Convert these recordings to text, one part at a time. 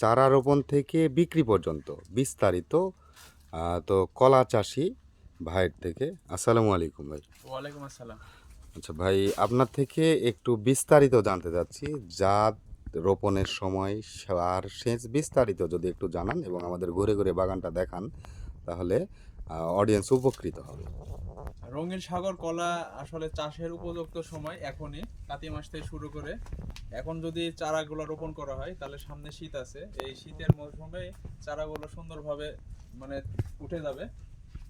চারা রোপণ থেকে বিক্রি পর্যন্ত বিস্তারিত তো কলা চাষি ভাইয়ের থেকে। আসসালামু আলাইকুম ভাই। ওয়ালাইকুম আসসালাম। আচ্ছা ভাই আপনার থেকে একটু বিস্তারিত জানতে চাচ্ছি। জাত রোপণের সময় সার সেচ বিস্তারিত যদি একটু জানান এবং আমাদের ঘুরে ঘুরে বাগানটা দেখান তাহলে অডিয়েন্স উপকৃত হবে। রঙিন সাগর কলা আসলে চাষের উপযুক্ত সময় এখনই, কাতি মাস থেকে শুরু করে। এখন যদি চারাগুলো রোপণ করা হয়, তাহলে সামনে শীত আছে। এই শীতের মৌসুমে চারাগুলো সুন্দরভাবে মানে উঠে যাবে।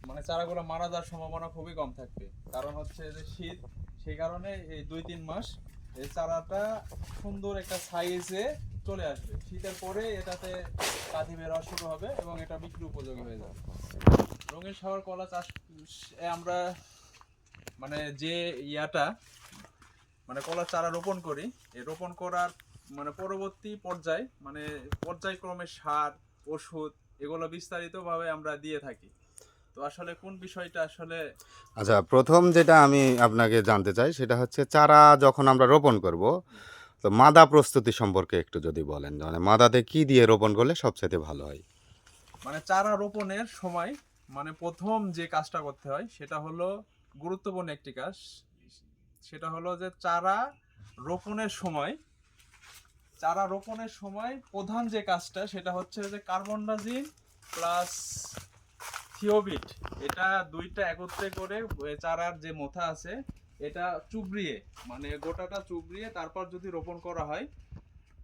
মানে চারাগুলো মারা যাওয়ার সম্ভাবনা খুবই কম থাকবে। কারণ হচ্ছে যে শীত, সেই কারণে এই দুই তিন মাস এই চারাটা সুন্দর একটা সাইজে চলে আসবে। শীতের পরে এটাতে কাঁদি বেরোয়া শুরু হবে এবং এটা বিক্রি উপযোগী হয়ে যাবে। রঙিন সাগর কলা চাষ আমরা মানে যে ইয়াটা মানে কলা চারা রোপণ করি, এই রোপণ করার মানে পরবর্তী পর্যায় মানে পর্যায়ক্রমে সার, ওষুধ এগুলো বিস্তারিতভাবে আমরা দিয়ে থাকি। তো আসলে কোন বিষয়টা আসলে আচ্ছা প্রথম যেটা আমি আপনাকে জানতে চাই সেটা হচ্ছে চারা যখন আমরা রোপণ করব তো মাদা প্রস্তুতি সম্পর্কে একটু যদি বলেন মানে মাদাতে কি দিয়ে রোপণ করলে সবচেয়ে ভালো হয়? মানে চারা রোপণের সময় মানে প্রথম যে কাজটা করতে হয় সেটা হলো গুরুত্বপূর্ণ একটি কাজ। সেটা হলো যে চারা রোপণের সময়, চারা রোপণের সময় প্রধান যে কাজটা সেটা হচ্ছে যে কার্বন ডাইজিন প্লাস থিওবিট, এটা দুইটা একত্রে করে চারার যে মোথা আছে এটা চুবড়িয়ে মানে গোটাটা চুবড়িয়ে তারপর যদি রোপণ করা হয়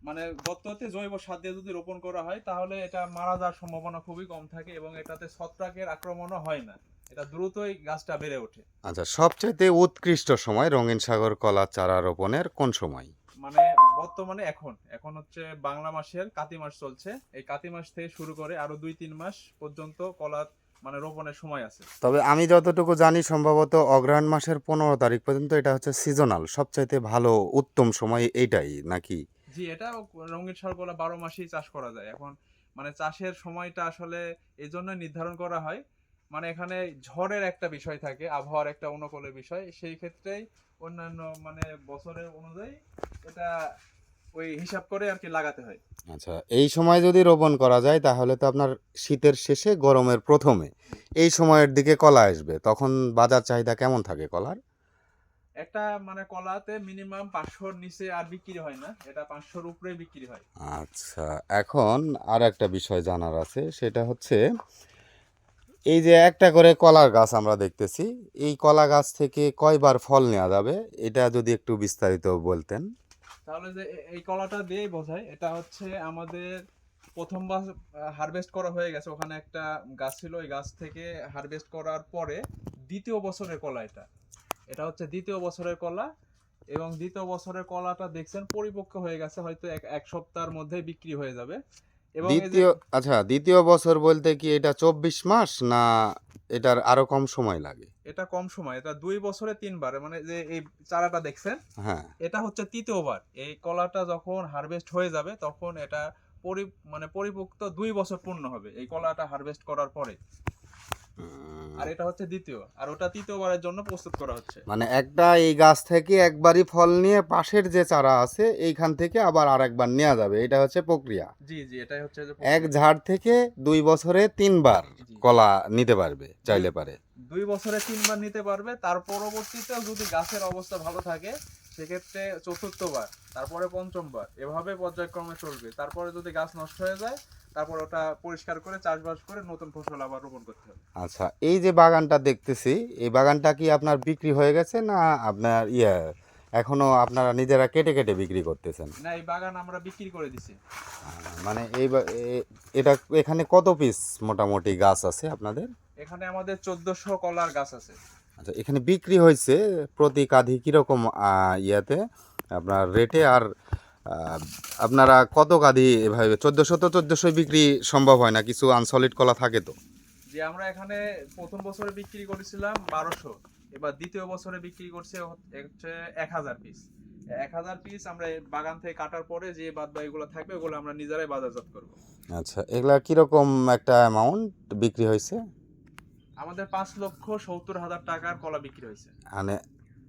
মানে গততে জৈব সার দিয়ে যদি রোপণ করা হয় তাহলে এটা মারা যাওয়ার সম্ভাবনা খুবই কম থাকে এবং এটাতে ছত্রাকের আক্রমণও হয় না। এটা দ্রুতই গাছটা বেড়ে ওঠে। আচ্ছা সবচেয়ে উৎকৃষ্ট সময় রঙিন সাগর কলা চারা রোপণের কোন সময়? মানে বর্তমানে এখন এখন হচ্ছে বাংলা মাসের কাতি মাস চলছে। এই কাতি মাস থেকে শুরু করে আরও দুই তিন মাস পর্যন্ত কলা মানে রোপণের সময় আছে। তবে আমি যতটুকু জানি সম্ভবত অগ্রহায়ণ মাসের পনেরো তারিখ পর্যন্ত এটা হচ্ছে সিজনাল সবচাইতে ভালো উত্তম সময় এইটাই নাকি? জি এটা রঙিন সার কলা বারো মাসেই চাষ করা যায়। এখন মানে চাষের সময়টা আসলে এই জন্য নির্ধারণ করা হয়। মানে এখানে ঝড়ের একটা বিষয় থাকে আবহাওয়ার একটা অনুকূলের বিষয়। সেই ক্ষেত্রেই অন্যান্য মানে বছরের অনুযায়ী এটা ওই হিসাব করে আর কি লাগাতে হয়। আচ্ছা এই সময় যদি রোপণ করা যায় তাহলে তো আপনার শীতের শেষে গরমের প্রথমে। এই সময়ের দিকে কলা আসবে তখন বাজার চাহিদা কেমন থাকে কলার? একটা মানে কলাতে মিনিমাম পাঁচশোর নিচে আর বিক্রি হয় না এটা পাঁচশোর উপরে বিক্রি হয়। আচ্ছা এখন আর একটা বিষয় জানার আছে সেটা হচ্ছে এই যে একটা করে কলার গাছ আমরা দেখতেছি এই কলা গাছ থেকে কয়বার ফল নেওয়া যাবে? এটা যদি একটু বিস্তারিত বলতেন। তাহলে যে এই কলাটা দিয়েই বোঝায় এটা হচ্ছে আমাদের প্রথমবার হারভেস্ট করা হয়ে গেছে। ওখানে একটা গাছ ছিল, ওই গাছ থেকে হারভেস্ট করার পরে দ্বিতীয় বছরের কলা এটা। এটা হচ্ছে দ্বিতীয় বছরের কলা এবং দ্বিতীয় বছরের কলাটা দেখছেন পরিপক্ক হয়ে গেছে, হয়তো এক এক সপ্তাহের মধ্যে বিক্রি হয়ে যাবে। এবং দ্বিতীয় আচ্ছা দ্বিতীয় বছর বলতে কি এটা চব্বিশ মাস না এটার আরও কম সময় লাগে? এটা কম সময় এটা দুই বছরে তিনবার মানে যে এই চারাটা দেখছেন হ্যাঁ। এটা হচ্ছে তৃতীয়বার। এই কলাটা যখন হারভেস্ট হয়ে যাবে তখন এটা পরি মানে পরিপক্ত দুই বছর পূর্ণ হবে এই কলাটা হারভেস্ট করার পরে। আর এটা হচ্ছে দ্বিতীয়। আর ওটা তৃতীয়বারের জন্য প্রস্তুত করা হচ্ছে। মানে একটা এই গাছ থেকে একবারই ফল নিয়ে পাশের যে চারা আছে এইখান থেকে আবার আরেকবার নেওয়া যাবে। এটা হচ্ছে প্রক্রিয়া। জি জি এটাই হচ্ছে এক ঝাড় থেকে দুই বছরে তিনবার। কলা নিতে পারবে চাইলে পারে। দুই বছরে তিনবার নিতে পারবে তার পরবর্তীতেও যদি গাছের অবস্থা ভালো থাকে সেক্ষেত্রে চতুর্থবার তারপরে পঞ্চমবার এভাবে পর্যায়ক্রমে চলবে। তারপরে যদি গাছ নষ্ট হয়ে যায় তারপর ওটা পরিষ্কার করে চাষবাস করে নতুন ফসল আবার রোপণ করতে হবে। আচ্ছা এই যে বাগানটা দেখতেছি এই বাগানটা কি আপনার বিক্রি হয়ে গেছে না আপনার ইয়ে এখনও আপনারা নিজেরা কেটে কেটে বিক্রি করতেছেন? না এই বাগান আমরা বিক্রি করে দিছি। মানে এই এটা এখানে কত পিস মোটামুটি গাছ আছে আপনাদের? এখানে আমাদের চোদ্দশো কলার গাছ আছে। আচ্ছা এখানে বিক্রি হয়েছে প্রতি কাঁধি কীরকম ইয়াতে? আপনার রেটে আর আপনারা কত কাঁধি এভাবে চোদ্দোশো তো চোদ্দোশোই বিক্রি সম্ভব হয় না? কিছু আনসলিড কলা থাকে তো? যে আমরা এখানে প্রথম বছরে বিক্রি করেছিলাম বারোশো এবার দ্বিতীয় বছরে বিক্রি করছে হচ্ছে এক হাজার পিস এক হাজার পিস আমরা বাগান থেকে কাটার পরে যে বাদ বাকিগুলো থাকবে ওগুলো আমরা নিজেরাই বাজারজাত করব। আচ্ছা এগুলা কীরকম একটা অ্যামাউন্ট বিক্রি হয়েছে? আমাদের পাঁচ লক্ষ সত্তর হাজার টাকার কলা বিক্রি হয়েছে। মানে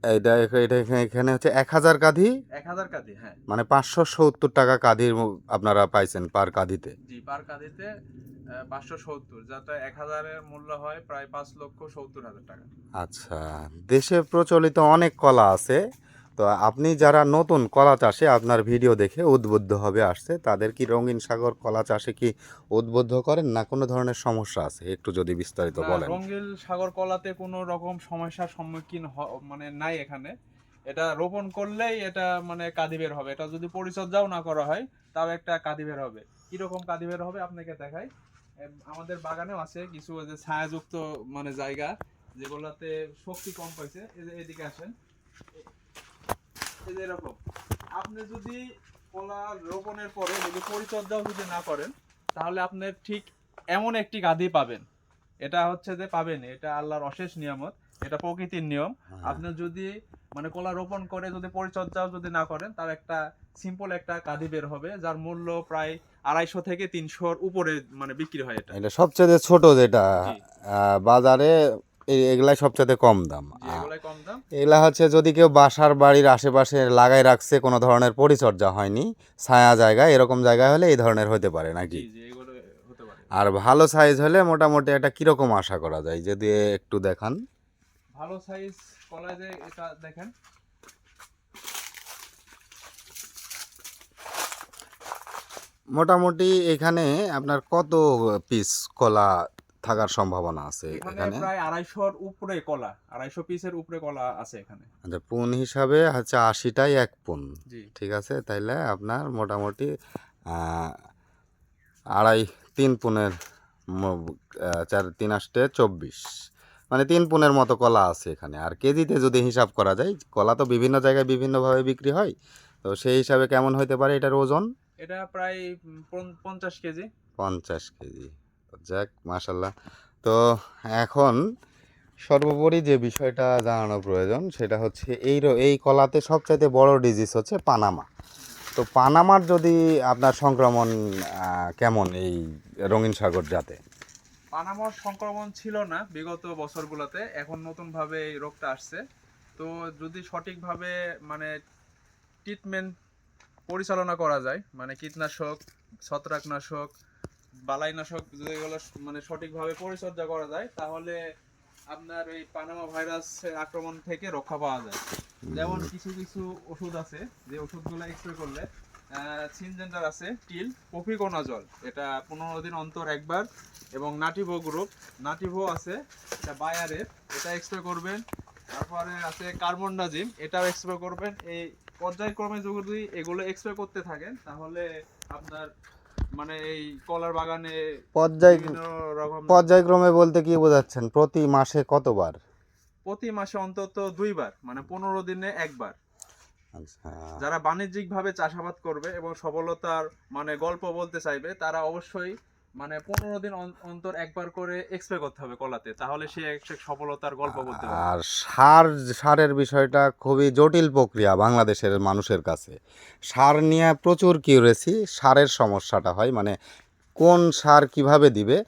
এটা এটা এখানে- হচ্ছে এক হাজার কাঁধি? এক হাজার কাঁধি হ্যাঁ। মানে পাঁচশো সত্তর টাকা কাঁধির আপনারা পাইছেন পার কাঁধিতে। জি পার কাঁধিতে পাঁচশো সত্তর যাতে এক হাজারের মূল্য হয় প্রায় পাঁচ লক্ষ সত্তর হাজার টাকা। আচ্ছা দেশে প্রচলিত অনেক কলা আছে। তো আপনি যারা নতুন কলা চাষে আপনার ভিডিও দেখে উদ্বুদ্ধ হবে আসছে তাদের কি রঙিন সাগর কলা চাষে কি উদ্বুদ্ধ করেন না কোনো ধরনের সমস্যা আছে? একটু যদি বিস্তারিত বলেন। রঙ্গিল সাগর কলাতে কোনো রকম সমস্যার সম্মুখীন মানে নাই এখানে। এটা রোপণ করলেই এটা মানে কাঁদি বের হবে। এটা যদি পরিচর্যাও না করা হয় তাও একটা কাঁদি বের হবে। কীরকম কাঁদি বের হবে আপনাকে দেখাই। আমাদের বাগানেও আছে কিছু যে ছায়াযুক্ত মানে জায়গা যেগুলোতে শক্তি কম পাইছে। এই যে এদিকে আসেন। এই যে এরকম। আপনি যদি কলা রোপণের পরে যদি পরিচর্যাও যদি না করেন তাহলে আপনি ঠিক এমন একটি গাদি পাবেন। এটা হচ্ছে যে পাবেন এটা আল্লাহর অশেষ নিয়ামত এটা প্রকৃতির নিয়ম। হ্যাঁ। আপনি যদি মানে কলা রোপণ করে যদি পরিচর্যাও যদি না করেন তার একটা সিম্পল একটা কাঁদি বের হবে যার মূল্য প্রায় আড়াইশো থেকে তিনশোর উপরে মানে বিক্রি হয় এটা। এটা সবচেয়ে ছোট যেটা বাজারে এগুলাই সবচেয়ে কম দাম। এগুলা হচ্ছে যদি কেউ বাসার বাড়ির আশেপাশে লাগাই রাখছে কোনো ধরনের পরিচর্যা হয়নি ছায়া জায়গা এরকম জায়গা হলে এই ধরনের হতে পারে নাকি? আর ভালো সাইজ হলে মোটামুটি এটা কীরকম আশা করা যায় যদি একটু দেখান? ভালো সাইজ কলা যে এটা দেখেন। মোটামুটি এখানে আপনার কত পিস কলা থাকার সম্ভাবনা আছে এখানে প্রায় আড়াইশোর উপরে কলা আড়াইশো পিসের উপরে কলা আছে এখানে। আচ্ছা পুন হিসাবে হচ্ছে আশিটাই এক পুন জি। ঠিক আছে? তাইলে আপনার মোটামুটি আড়াই তিন পুনের চার তিন আষ্টে চব্বিশ। মানে তিন পুনের মতো কলা আছে এখানে। আর কেজিতে যদি হিসাব করা যায় কলা তো বিভিন্ন জায়গায় বিভিন্নভাবে বিক্রি হয়। তো সেই হিসাবে কেমন হতে পারে এটার ওজন? এটা প্রায় পঞ্চাশ কেজি। পঞ্চাশ কেজি। যাক মাশাল্লাহ তো এখন সর্বোপরি যে বিষয়টা জানানো প্রয়োজন, সেটা হচ্ছে এই এই কলাতে সবচাইতে বড় ডিজিজ হচ্ছে পানামা। তো পানামার যদি আপনার সংক্রমণ কেমন এই রঙিন সাগর জাতে? পানামার সংক্রমণ ছিল না বিগত বছরগুলোতে, এখন নতুনভাবে এই রোগটা আসছে। তো যদি সঠিকভাবে মানে ট্রিটমেন্ট পরিচালনা করা যায় মানে কীটনাশক, ছত্রাকনাশক বালাইনাশক স- মানে সঠিকভাবে পরিচর্যা করা যায়, তাহলে আপনার এই পানামা ভাইরাস আক্রমণ থেকে রক্ষা পাওয়া যায়। যেমন কিছু কিছু ওষুধ আছে, যে ওষুধগুলো স্প্রে করলে সিনজেন্টার আছে, টিল প্রফিকোনাজল এটা পনেরো দিন অন্তর একবার, এবং নাটিভো গ্রুপ নাটিভো আছে, এটা বায়ারের এটা স্প্রে করবেন। তারপরে আছে কার্বনডাজিম এটাও স্প্রে করবেন। এই পর্যায়ক্রমে যদি এগুলো স্প্রে করতে থাকেন, তাহলে আপনার মানে এই কলার বাগানে পর্যায় পর্যায়ক্রমে বলতে কি বোঝাচ্ছেন? প্রতি মাসে কতবার? প্রতি মাসে অন্তত দুইবার মানে পনেরো দিনে একবার। আচ্ছা। যারা বাণিজ্যিক ভাবে চাষাবাদ করবে এবং সফলতার মানে গল্প বলতে চাইবে তারা অবশ্যই মানে পনেরো দিন অন- অন্তর একবার করে এক্সপ্রে করতে হবে কলাতে, তাহলে সে একটা সফলতার গল্প বলতে আর সার, সারের বিষয়টা খুবই জটিল প্রক্রিয়া বাংলাদেশের মানুষের কাছে। সার নিয়ে প্রচুর কিউরেসি, সারের সমস্যাটা হয় মানে কোন সার কীভাবে দিবে